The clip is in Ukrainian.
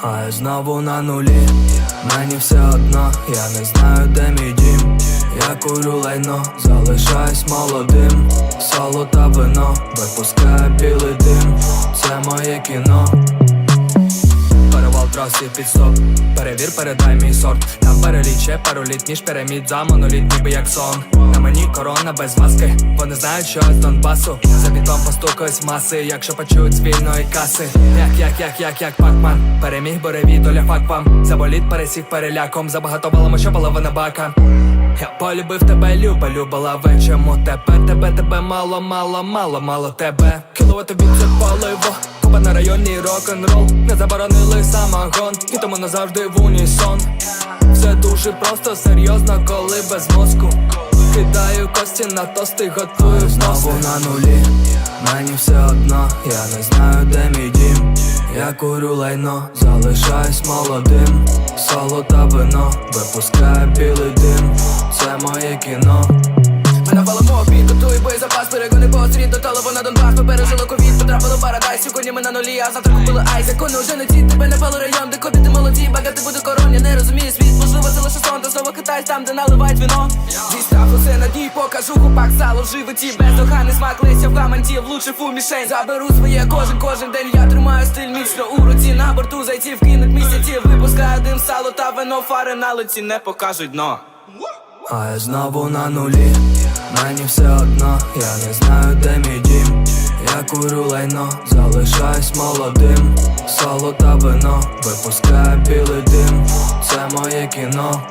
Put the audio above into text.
А я знову на нулі, мені все одно, я не знаю, де мій дім. Я курю лайно, залишаюсь молодим, соло та вино, випускає білий дим, це моє кіно. Перевал трасі під стоп Перевір, передай мій сорт. Там переліче пароліт, ніж пірамід за моноліт, ніби як сон корона без маски. Вони знають, що з Донбасу. За бітом постукаюсь в маси, якщо почують з вільної каси. Як, як, як, як, як пакман? Переміг бореві, доля фак вам Заболіт пересів переляком Забагато балами, що половина бака. Я полюбив тебе, люба, любила ви. Чому тебе, тебе, тебе мало, мало, мало, мало тебе? Кіловати від це паливо. Куба на районі рок-н-рол. Не заборонили самогон. І тому назавжди в унісон. Все дуже просто, серйозно, коли без мозку Кидаю кості на тости, готую знову на нулі. Мені все одно, я не знаю, де мій дім. Я курю лайно, залишаюсь молодим. Соло та вино, випускає білий дим. Це моє кіно. Мене палимо обід, готуй боєзапас, перегони по острій до талого на Донбас. Ми пережили ковід, потрапили в парадайс Сьогодні ми на нулі, а завтра купили айс. Закони вже не ті, тебе не пали район, де копіти молоді Багати буде короні, не розуміє світ. Можливо, це лише сон, та знову китайсь там, де наливають вино дні, покажу купак сало животі Бездоганний смак лися в гаманті, влучив у мішень. Заберу своє кожен, кожен день Я тримаю стиль міцно. У руці На борту зайти вкинуть місяці Випускаю дим, сало та вино Фари на лиці не покажуть дно. А я знову на нулі, мені все одно, я не знаю, де мій дім. Я курю лайно, залишаюсь молодим. Соло та вино, випускає білий дим, це моє кіно.